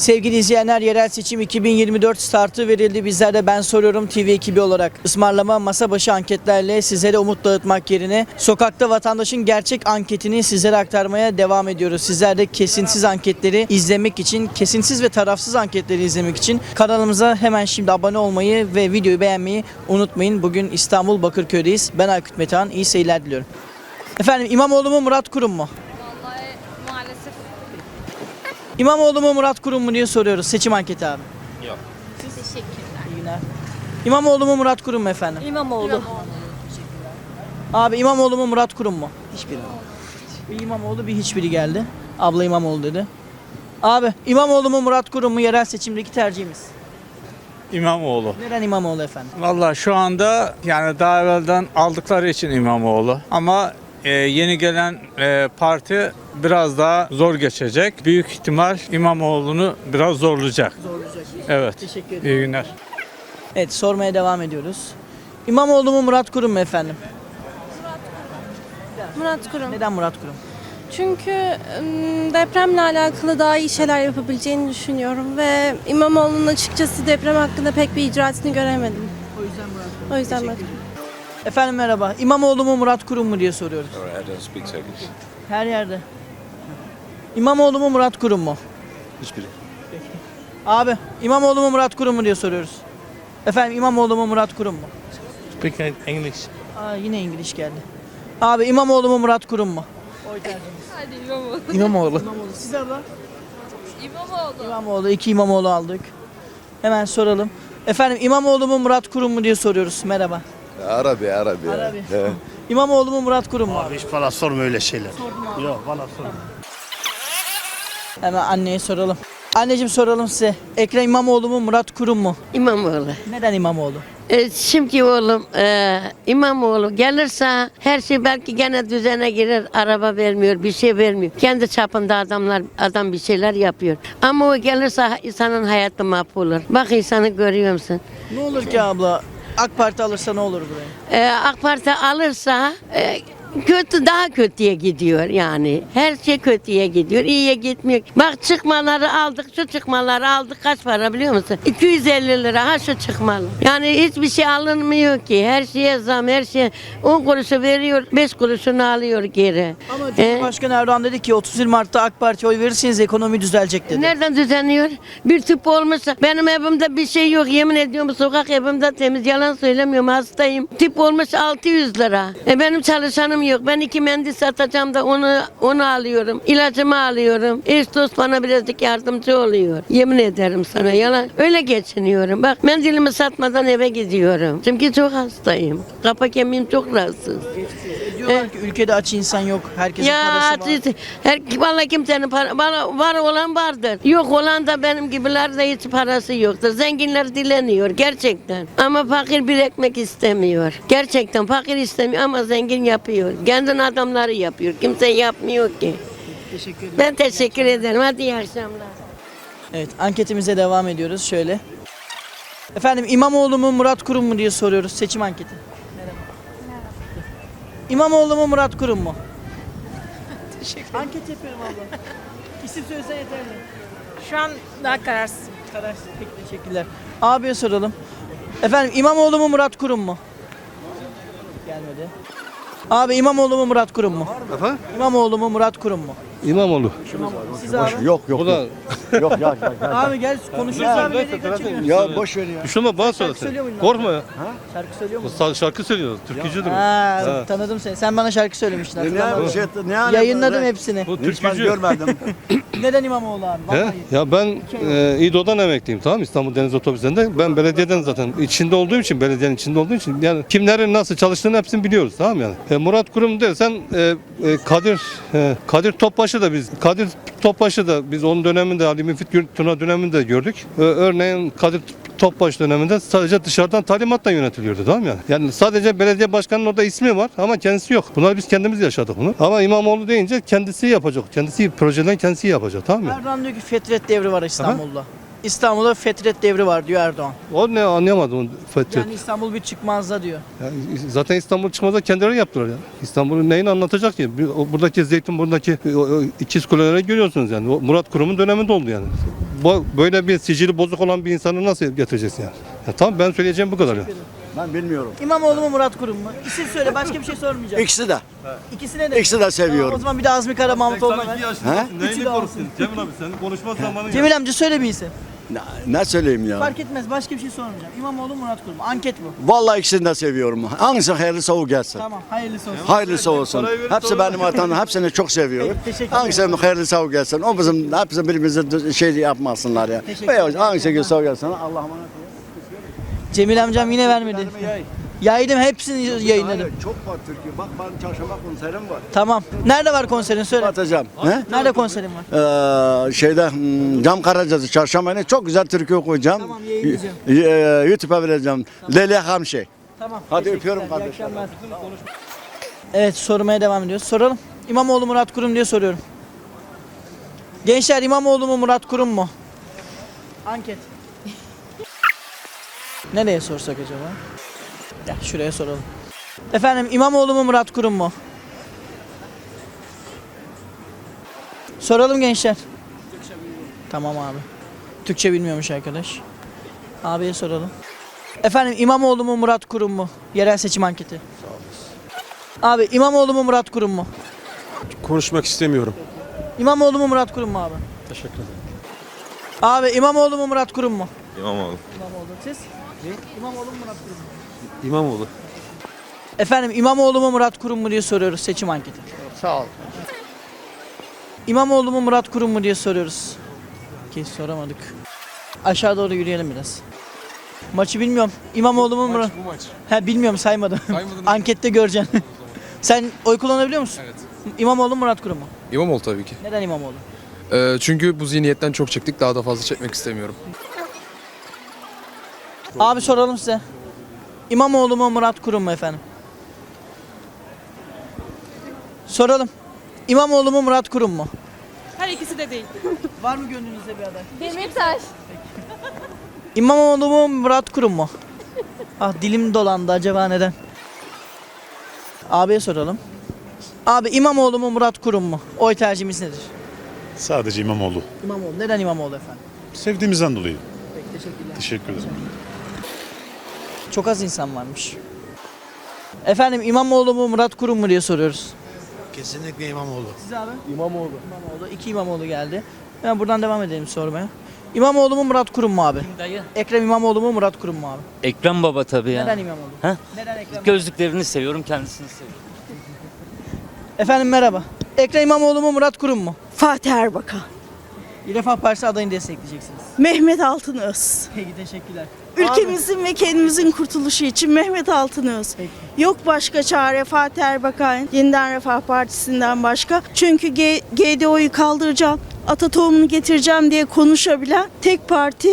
Sevgili izleyenler yerel seçim 2024 startı verildi. Bizler de ben soruyorum TV ekibi olarak ısmarlama masa başı anketlerle sizlere umut dağıtmak yerine sokakta vatandaşın gerçek anketini sizlere aktarmaya devam ediyoruz. Sizler de kesintisiz anketleri izlemek için, kesintisiz ve tarafsız anketleri izlemek için kanalımıza hemen şimdi abone olmayı ve videoyu beğenmeyi unutmayın. Bugün İstanbul Bakırköy'deyiz. Ben Aykut Metehan. İyi seyirler diliyorum. Efendim İmamoğlu mu Murat Kurum mu? İmamoğlu mu Murat Kurum mu diye soruyoruz. Seçim anketi abi. teşekkürler. İyi günler. İmamoğlu mu Murat Kurum mu efendim? İmamoğlu. Abi İmamoğlu mu Murat Kurum mu? Hiçbiri. Bir İmamoğlu bir hiçbiri geldi. Abla İmamoğlu dedi. Abi İmamoğlu mu Murat Kurum mu yerel seçimdeki tercihimiz? İmamoğlu. Neden İmamoğlu efendim? Valla şu anda yani daha evvelden aldıkları için İmamoğlu. Ama e, yeni gelen e, parti biraz daha zor geçecek. Büyük ihtimal İmamoğlu'nu biraz zorlayacak. Zorlayacak. Evet. Teşekkür ederim. İyi günler. Evet sormaya devam ediyoruz. İmamoğlu mu Murat Kurum mu efendim? Murat Kurum. Neden Murat Kurum? Çünkü ım, depremle alakalı daha iyi şeyler yapabileceğini düşünüyorum ve İmamoğlu'nun açıkçası deprem hakkında pek bir icraatını göremedim. O yüzden Murat Kurum. O yüzden Murat Efendim merhaba. İmamoğlu mu Murat Kurum mu diye soruyoruz. Alright, I don't speak Turkish. Her yerde. İmamoğlu mu Murat Kurum mu? Hiçbiri. Abi İmamoğlu mu Murat Kurum mu diye soruyoruz. Efendim İmamoğlu mu Murat Kurum mu? Speak English. Aa, yine İngiliz geldi. Abi İmamoğlu mu Murat Kurum mu? Oy tercihiniz. Hadi İmamoğlu. İmamoğlu. İmamoğlu. Siz abla? İmamoğlu. İmamoğlu. iki İmamoğlu aldık. Hemen soralım. Efendim İmamoğlu mu Murat Kurum mu diye soruyoruz. Merhaba. Arabi, Arabi. Arabi. He. İmamoğlu mu Murat Kurum mu? Abi hiç bana sorma öyle şeyler. Yok bana sorma. Hemen anneye soralım. Anneciğim soralım size. Ekrem İmamoğlu mu Murat Kurum mu? İmamoğlu. Neden İmamoğlu? E, şimdi oğlum e, İmamoğlu gelirse her şey belki gene düzene girer. Araba vermiyor, bir şey vermiyor. Kendi çapında adamlar adam bir şeyler yapıyor. Ama o gelirse insanın hayatı mahvolur. Bak insanı görüyor musun? Ne olur ki abla? AK Parti alırsa ne olur buraya? E, AK Parti alırsa e, kötü daha kötüye gidiyor yani. Her şey kötüye gidiyor. iyiye gitmiyor. Bak çıkmaları aldık. Şu çıkmaları aldık. Kaç para biliyor musun? 250 lira ha şu çıkmalı. Yani hiçbir şey alınmıyor ki. Her şeye zam, her şey 10 kuruşu veriyor, 5 kuruşunu alıyor geri. Ama Cumhurbaşkanı Erdoğan dedi ki 31 Mart'ta AK Parti'ye oy verirseniz ekonomi düzelecek dedi. Nereden düzeniyor? Bir tüp olmuşsa benim evimde bir şey yok. Yemin ediyorum sokak evimde temiz. Yalan söylemiyorum hastayım. Tüp olmuş 600 lira. E benim çalışanım yok. Ben iki mendil satacağım da onu onu alıyorum. İlacımı alıyorum. Eş dost bana birazcık yardımcı oluyor. Yemin ederim sana yalan. Öyle geçiniyorum. Bak mendilimi satmadan eve gidiyorum. Çünkü çok hastayım. Kapak kemiğim çok rahatsız. Diyorlar ki ülkede aç insan yok. Herkesin Ya parası var. siz- her vallahi kimsenin para bana var olan vardır. Yok olan da benim gibilerde hiç parası yoktur. Zenginler dileniyor gerçekten. Ama fakir bir ekmek istemiyor. Gerçekten fakir istemiyor ama zengin yapıyor. Kendin adamları yapıyor. Kimse yapmıyor ki. Teşekkür ederim. Ben teşekkür ederim. Hadi iyi akşamlar. Evet anketimize devam ediyoruz şöyle. Efendim İmamoğlu mu Murat Kurum mu diye soruyoruz seçim anketi. Merhaba. İmamoğlu mu Murat Kurum mu? Teşekkür Anket yapıyorum abla. İsim söylesen yeterli. Şu an daha kararsız. Kararsız. Peki teşekkürler. Abiye soralım. Efendim İmamoğlu mu Murat Kurum mu? Gelmedi. Abi İmamoğlu mu Murat Kurum mu? Efendim? İmamoğlu mu Murat Kurum mu? İmamoğlu. Siz abi. Yok, yok, Bu da yok. yok, ya, ya, ya. Abi gel konuşuruz abi. Nereye kaçıyorsun? Ya boş ver ya. Düşünme bana söyle söylüyor sen. muydun Korkma ya. Şarkı söylüyor O musun? sa- şarkı söylüyor. Türkücüdür. o. Ha, Ha. tanıdım seni. Sen bana şarkı söylemiştin Ne, hatırlamıyor ne, musun? şey, ne Yayınladım hepsini. Bu Hiç ben türkücü. görmedim. Neden İmamoğlu abi? He? Ya ben e, İdo'dan emekliyim tamam mı? İstanbul Deniz Otobüsü'nde. Ben belediyeden zaten içinde olduğum için, belediyenin içinde olduğum için yani kimlerin nasıl çalıştığını hepsini biliyoruz tamam mı yani. E, Murat Kurum dersen e, e, Kadir e, Kadir Topbaşı da biz Kadir Topbaşı da biz onun döneminde Ali Müfit Tuna döneminde gördük. E, örneğin Kadir Topbaş döneminde sadece dışarıdan talimatla yönetiliyordu tamam yani. Yani sadece belediye başkanının orada ismi var ama kendisi yok. Bunları biz kendimiz yaşadık bunu. Ama İmamoğlu deyince kendisi yapacak. Kendisi projeden kendisi yapacak tamam mı? Erdoğan diyor ki fetret devri var İstanbul'da. İstanbul'da fetret devri var diyor Erdoğan. O ne anlayamadım Fethi. Yani İstanbul bir çıkmazda diyor. Yani zaten İstanbul çıkmazda kendileri yaptılar ya. İstanbul'un neyini anlatacak ki? Buradaki Zeytinburnu'ndaki o- o ikiz kuleleri görüyorsunuz yani. O Murat Kurum'un döneminde oldu yani. Böyle bir sicili bozuk olan bir insanı nasıl getireceksin yani? Ya tamam ben söyleyeceğim bu kadar ya. Ben bilmiyorum. İmamoğlu mu Murat Kurum mu? İsim söyle başka bir şey sormayacağım. İkisi de. İkisine de. İkisi de Tamam, o seviyorum. zaman bir de Azmi Kara Mahmutoğlu'na ver. He? Üçü de olsun. Cemil abi senin konuşma zamanın Cemil amca söyle bir isim. Ne, ne söyleyeyim ya? Fark etmez başka bir şey sormayacağım. İmamoğlu mu Murat Kurum mu? Anket bu. Vallahi ikisini de seviyorum. Hangisi hayırlısı o gelsin. Tamam hayırlısı olsun. Hayırlısı olsun. Parayı verip Hepsi sonra- benim vatanım. Hepsini çok seviyorum. Peki, teşekkür ederim. Hangisi hayırlısı o gelsin. O bizim hepsi birbirimize şey yapmasınlar ya. Teşekkür Veya ederim. hangisi hayırlısı o gelsin. Allah'a emanet Cemil amcam yine vermedi. Yaydım hepsini yayınladım. Çok var Türkiye. Bak benim çarşamba konserim var. Tamam. Nerede var konserin söyle. Atacağım. He? Nerede konserin var? Ee, şeyde hmm, Cam Karacası çarşamba günü çok güzel türkü okuyacağım. Tamam, yayınlayacağım. Y- y- YouTube'a vereceğim. Leyla Hamşe. Tamam. Hadi teşekkürler, öpüyorum iyi kardeşim. akşamlar. Evet sormaya devam ediyoruz. Soralım. İmamoğlu Murat Kurum diye soruyorum. Gençler İmamoğlu mu Murat Kurum mu? Anket. Nereye sorsak acaba? Ya şuraya soralım. Efendim İmamoğlu mu Murat Kurum mu? Soralım gençler. Tamam abi. Türkçe bilmiyormuş arkadaş. Abiye soralım. Efendim İmamoğlu mu Murat Kurum mu? Yerel seçim anketi. Abi İmamoğlu mu Murat Kurum mu? Konuşmak istemiyorum. İmamoğlu mu Murat Kurum mu abi? Teşekkür ederim. Abi İmamoğlu mu Murat Kurum mu? İmamoğlu. İmamoğlu. Siz? İmamoğlu mu Murat Kurum mu? İmamoğlu. Efendim İmamoğlu mu Murat Kurum mu diye soruyoruz seçim anketi. Sağ ol. İmamoğlu mu Murat Kurum mu diye soruyoruz. Ki soramadık. Aşağı doğru yürüyelim biraz. Maçı bilmiyorum. İmamoğlu mu Murat? Bu maç. He bilmiyorum saymadım. Saymadın. Ankette göreceksin. Sen oy kullanabiliyor musun? Evet. İmamoğlu mu Murat Kurum mu? İmamoğlu tabii ki. Neden İmamoğlu? Ee, çünkü bu zihniyetten çok çektik. Daha da fazla çekmek istemiyorum. Abi soralım size. İmamoğlu mu Murat Kurum mu efendim? Soralım. İmamoğlu mu Murat Kurum mu? Her ikisi de değil. Var mı gönlünüzde bir aday? Demirtaş. İmamoğlu mu Murat Kurum mu? ah dilim dolandı acaba neden? Abiye soralım. Abi İmamoğlu mu Murat Kurum mu? Oy tercihimiz nedir? Sadece İmamoğlu. İmamoğlu. Neden İmamoğlu efendim? Sevdiğimizden dolayı. Peki teşekkürler. Teşekkür ederim. Çok az insan varmış. Efendim İmamoğlu mu Murat Kurum mu diye soruyoruz. Kesinlikle İmamoğlu. Siz abi? İmamoğlu. İmamoğlu. İki İmamoğlu geldi. Ben buradan devam edelim sormaya. İmamoğlu mu Murat Kurum mu abi? Dayı. Ekrem İmamoğlu mu Murat Kurum mu abi? Ekrem Baba tabii ya. Neden İmamoğlu? Ha? Neden Ekrem? Gözlüklerini seviyorum, kendisini seviyorum. Efendim merhaba. Ekrem İmamoğlu mu Murat Kurum mu? Fatih Erbakan, Refah Partisi adayını destekleyeceksiniz. Mehmet Altınöz. Peki teşekkürler. Ülkemizin ve kendimizin kurtuluşu için Mehmet Altınöz. Peki. Yok başka çare Fatih Erbakan, Yeniden Refah Partisi'nden başka. Çünkü G- GDO'yu kaldıracağım, ata tohumunu getireceğim diye konuşabilen tek parti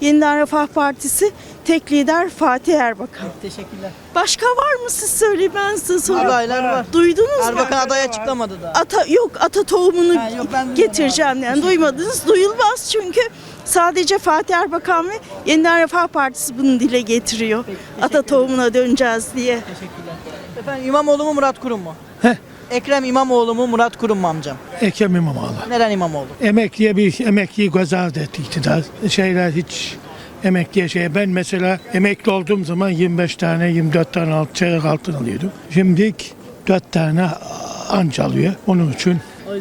Yeniden Refah Partisi, tek lider Fatih Erbakan. Teşekkürler. Başka var mı siz söyleyin ben size sorayım. Adaylar var. Duydunuz mu? Erbakan aday açıklamadı da. Ata yok ata tohumunu Ha, yok, ben duymadım getireceğim yani duymadınız duyulmaz çünkü sadece Fatih Erbakan ve Yeniden Refah Partisi bunu dile getiriyor. ata tohumuna döneceğiz diye. Teşekkürler. Efendim İmamoğlu mu Murat Kurum mu? Ekrem İmamoğlu mu Murat Kurum mu amcam? Ekrem İmamoğlu. Neden İmamoğlu? Emekliye bir emekliyi göz ardı etti iktidar. Şeyler hiç emekliye şey. Ben mesela emekli olduğum zaman 25 tane 24 tane alt, çeyrek altın alıyordum. Şimdi 4 tane anca alıyor. Onun için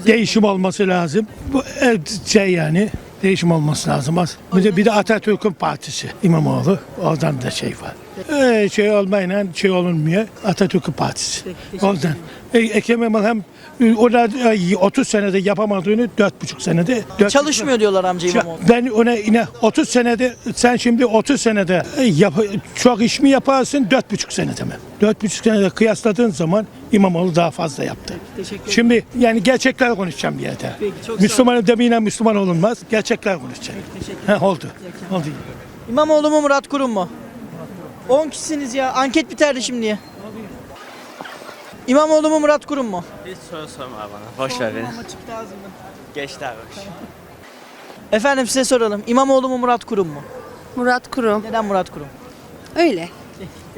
değişim olması lazım. Bu e, şey yani değişim olması lazım. Az- Bir de, bir de Atatürk'ün partisi İmamoğlu. Oradan da şey var. Ee, şey olmayla şey olunmuyor. Atatürk'ün partisi. Oradan. E, Ekrem İmamoğlu hem e, ona e, 30 senede yapamadığını 4,5 senede dört- Çalışmıyor diyorlar amca İmamoğlu. ben ona yine 30 senede sen şimdi 30 senede e, yap, çok iş mi yaparsın 4,5 senede mi? 4,5 senede kıyasladığın zaman İmamoğlu daha fazla yaptı. Teşekkür Şimdi yani gerçekler konuşacağım bir yerde. Peki. Müslümanın demeyle Müslüman olunmaz. Gerçekler konuşacağım. He, oldu. Oldu. İmamoğlu mu Murat Kurum mu? 10 kişisiniz ya. Anket biterdi şimdiye. İmamoğlu mu Murat Kurum mu? Hiç soru sorma bana. Boş ver beni. Ama çıktı ağzımdan. Geçti abi. Efendim size soralım. İmamoğlu mu Murat Kurum mu? Murat Kurum. Neden Murat Kurum? Öyle.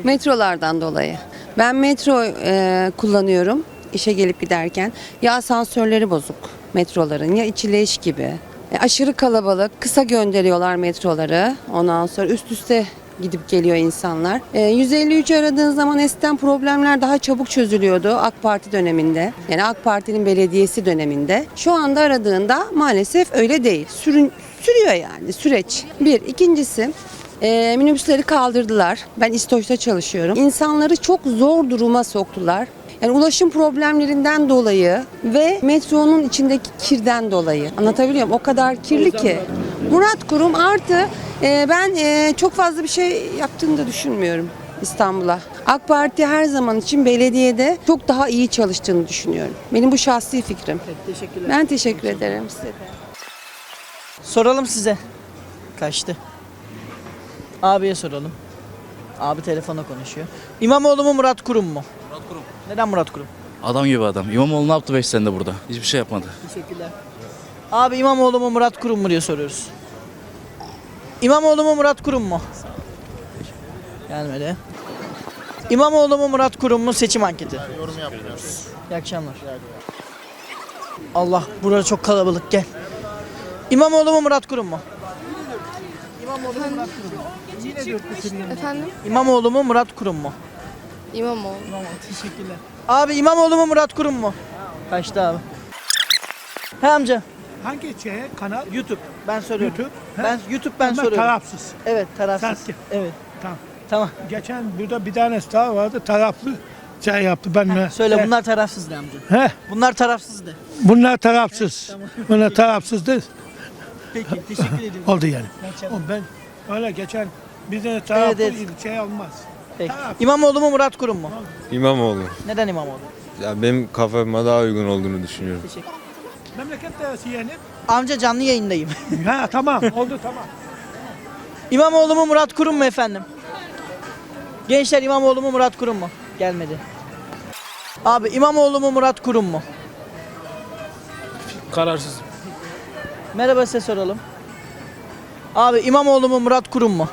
Metrolardan dolayı. Ben metro e, kullanıyorum işe gelip giderken. Ya asansörleri bozuk metroların ya içi leş gibi. E, aşırı kalabalık. Kısa gönderiyorlar metroları. Ondan sonra üst üste gidip geliyor insanlar. E, 153 aradığın zaman eskiden problemler daha çabuk çözülüyordu AK Parti döneminde. Yani AK Parti'nin belediyesi döneminde. Şu anda aradığında maalesef öyle değil. Sürün, sürüyor yani süreç. Bir. ikincisi e, minibüsleri kaldırdılar. Ben İstoç'ta çalışıyorum. İnsanları çok zor duruma soktular. Yani ulaşım problemlerinden dolayı ve metronun içindeki kirden dolayı. Anlatabiliyor muyum? O kadar kirli ki. Murat Kurum artı e, ben e, çok fazla bir şey yaptığını da düşünmüyorum İstanbul'a. AK Parti her zaman için belediyede çok daha iyi çalıştığını düşünüyorum. Benim bu şahsi fikrim. Teşekkürler. Ben teşekkür ederim size de. Soralım size. Kaçtı. Abiye soralım. Abi telefonla konuşuyor. İmamoğlu mu Murat Kurum mu? Murat Kurum. Neden Murat Kurum? Adam gibi adam. İmamoğlu ne yaptı 5 senede burada? Hiçbir şey yapmadı. Teşekkürler. Abi İmamoğlu mu Murat Kurum mu diye soruyoruz. İmamoğlu mu Murat Kurum mu? Gelmedi. İmamoğlu mu Murat Kurum mu seçim anketi? Yorum yapmıyoruz. İyi akşamlar. Allah burada çok kalabalık gel. İmamoğlu mu Murat Kurum mu? İmamoğlu mu Murat Kurum mu? Efendim? İmamoğlu mu Murat Kurum mu? İmamoğlu. Teşekkürler. Abi İmamoğlu mu Murat Kurum mu? Kaçtı abi. He amca. Hangi şey kanal? YouTube. Ben soruyorum. YouTube. Ben YouTube ben Ama soruyorum. tarafsız. Evet tarafsız. Tarafsız. Evet. Tamam. Tamam. Geçen burada bir tanesi daha vardı taraflı şey yaptı benimle. Söyle He. bunlar tarafsız de amca. He, Bunlar tarafsız de. bunlar tarafsız. Bunlar tarafsızdı. Peki teşekkür ederim. Oldu yani. Geçen- O ben öyle geçen bize taraflı evet. şey olmaz. Peki. İmamoğlu mu Murat Kurum mu? İmamoğlu. Neden İmamoğlu? Ya benim kafama daha uygun olduğunu düşünüyorum. Teşekkür. Memleket neresi yeğenim? Amca canlı yayındayım. ha tamam oldu tamam. İmamoğlu mu Murat Kurum mu efendim? Gençler İmamoğlu mu Murat Kurum mu? Gelmedi. Abi İmamoğlu mu Murat Kurum mu? Kararsız. Merhaba size soralım. Abi İmamoğlu mu Murat Kurum mu?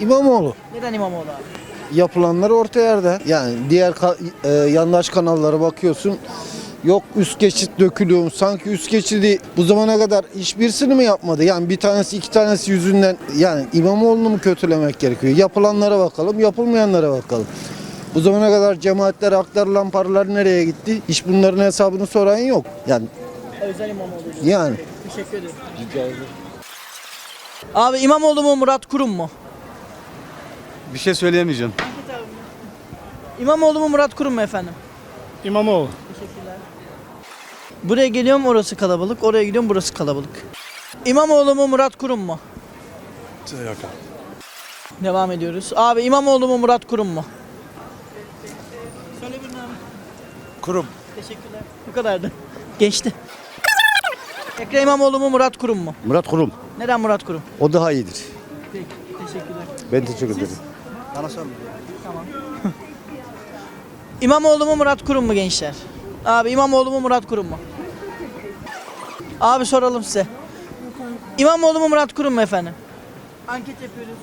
İmamoğlu. Neden İmamoğlu abi? Yapılanlar orta yerde. Yani diğer ka- e, yandaş kanallara bakıyorsun. Yok üst geçit dökülüyor. Sanki üst geçidi bu zamana kadar hiçbirisini mi yapmadı? Yani bir tanesi iki tanesi yüzünden yani İmamoğlu'nu mu kötülemek gerekiyor? Yapılanlara bakalım, yapılmayanlara bakalım. Bu zamana kadar cemaatlere aktarılan paralar nereye gitti? Hiç bunların hesabını soran yok. Yani Özel İmamoğlu. yani Teşekkür ederim. Abi İmamoğlu mu Murat Kurum mu? Bir şey söyleyemeyeceğim. İmamoğlu mu Murat Kurum mu efendim? İmamoğlu. Buraya geliyorum orası kalabalık, oraya gidiyorum burası kalabalık. İmamoğlu mu Murat Kurum mu? Devam ediyoruz. Abi İmamoğlu mu Murat Kurum mu? Söyle bir abi. Kurum. Teşekkürler. Bu kadardı. Geçti. Ekrem İmamoğlu mu Murat Kurum mu? Murat Kurum. Neden Murat Kurum? O daha iyidir. Peki, teşekkürler. Ben teşekkür ederim. İmamoğlu mu Murat Kurum mu gençler? Abi İmamoğlu mu Murat Kurum mu? Abi soralım size. İmamoğlu mu Murat Kurum mu efendim? Anket yapıyoruz.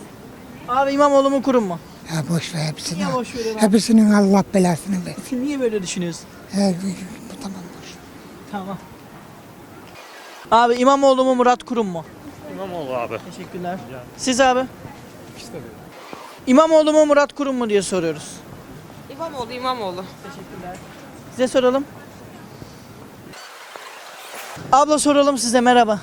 Abi İmamoğlu mu Kurum mu? Ya boş ver hepsini. Niye boş veriyorsun abi? Hepsinin Allah belasını versin. Niye böyle düşünüyorsun? Gün bu tamam boş. Tamam. Abi İmamoğlu mu Murat Kurum mu? İmamoğlu abi. Teşekkürler. Siz abi? İmamoğlu mu Murat Kurum mu diye soruyoruz. İmamoğlu, İmamoğlu. Size soralım. Abla soralım size merhaba.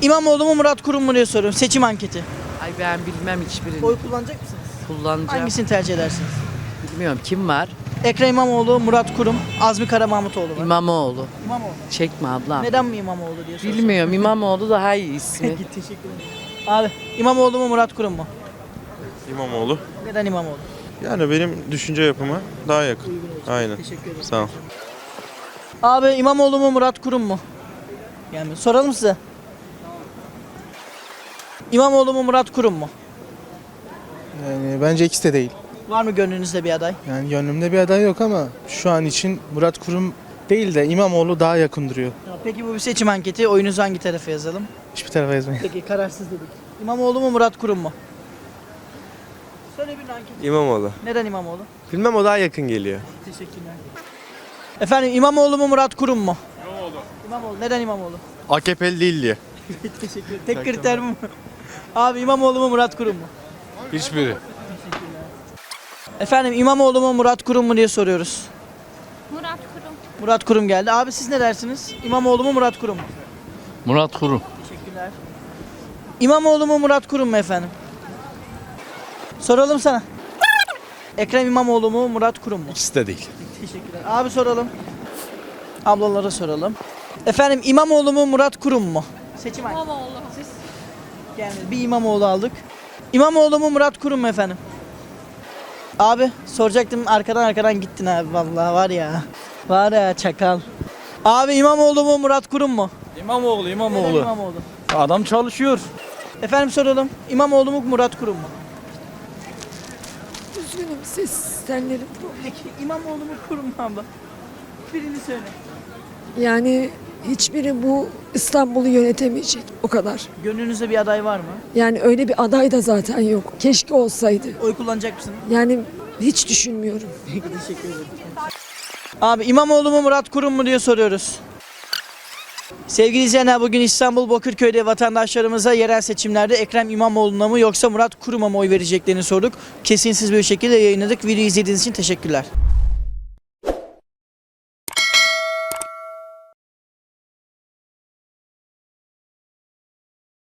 İmamoğlu mu Murat Kurum mu diye soruyorum. Seçim anketi. Ay ben bilmem hiçbirini. Oy kullanacak mısınız? Kullanacağım. Hangisini tercih edersiniz? Bilmiyorum kim var? Ekrem İmamoğlu, Murat Kurum, Azmi Kara Mahmutoğlu var. İmamoğlu. İmamoğlu. Çekme ablam. Neden mi İmamoğlu diye soruyorum. Bilmiyorum İmamoğlu daha iyi ismi. Peki teşekkür ederim. Abi İmamoğlu mu Murat Kurum mu? İmamoğlu. Neden İmamoğlu? Yani benim düşünce yapıma daha yakın. Aynen. Teşekkür ederim. Sağ ol. Abi İmamoğlu mu Murat Kurum mu? Yani soralım size. İmamoğlu mu Murat Kurum mu? Yani bence ikisi de değil. Var mı gönlünüzde bir aday? Yani gönlümde bir aday yok ama şu an için Murat Kurum değil de İmamoğlu daha yakın duruyor. Peki bu bir seçim anketi. Oyunuzu hangi tarafa yazalım? Hiçbir tarafa yazmayın. Peki kararsız dedik. İmamoğlu mu Murat Kurum mu? Söyle bir anket. İmamoğlu. Neden İmamoğlu? Bilmem o daha yakın geliyor. Teşekkürler. Efendim İmamoğlu mu Murat Kurum mu? İmamoğlu. İmamoğlu. Neden İmamoğlu? AKP'li değil diye. Teşekkür Tek kriter mi? Abi İmamoğlu mu Murat Kurum mu? Hiçbiri. Efendim İmamoğlu mu Murat Kurum mu diye soruyoruz. Murat Kurum. Murat Kurum geldi. Abi siz ne dersiniz? İmamoğlu mu Murat Kurum mu? Murat Kurum. Teşekkürler. İmamoğlu mu Murat Kurum mu efendim? Soralım sana. Ekrem İmamoğlu mu Murat Kurum mu? İkisi de değil. Teşekkürler. Abi soralım. Ablalara soralım. Efendim İmamoğlu mu Murat Kurum mu? Seçim hakkı. İmamoğlu. Siz? Yani bir İmamoğlu aldık. İmamoğlu mu Murat Kurum mu efendim? Abi soracaktım arkadan arkadan gittin abi vallahi var ya. Var ya çakal. Abi İmamoğlu mu Murat Kurum mu? İmamoğlu, Neden İmamoğlu. İmamoğlu. Adam çalışıyor. Efendim soralım. İmamoğlu mu Murat Kurum mu? Ses sistemlerim. Peki İmamoğlu mu Kurum abla? Birini söyle. Yani hiçbiri bu İstanbul'u yönetemeyecek o kadar. Gönlünüzde bir aday var mı? Yani öyle bir aday da zaten yok. Keşke olsaydı. Oy kullanacak mısın? Yani hiç düşünmüyorum. Teşekkür ederim. Abi İmamoğlu mu Murat Kurum mu diye soruyoruz. Sevgili izleyenler bugün İstanbul Bakırköy'de vatandaşlarımıza yerel seçimlerde Ekrem İmamoğlu'na mı yoksa Murat Kurum'a mı oy vereceklerini sorduk. Kesinsiz bir şekilde yayınladık. Video izlediğiniz için teşekkürler.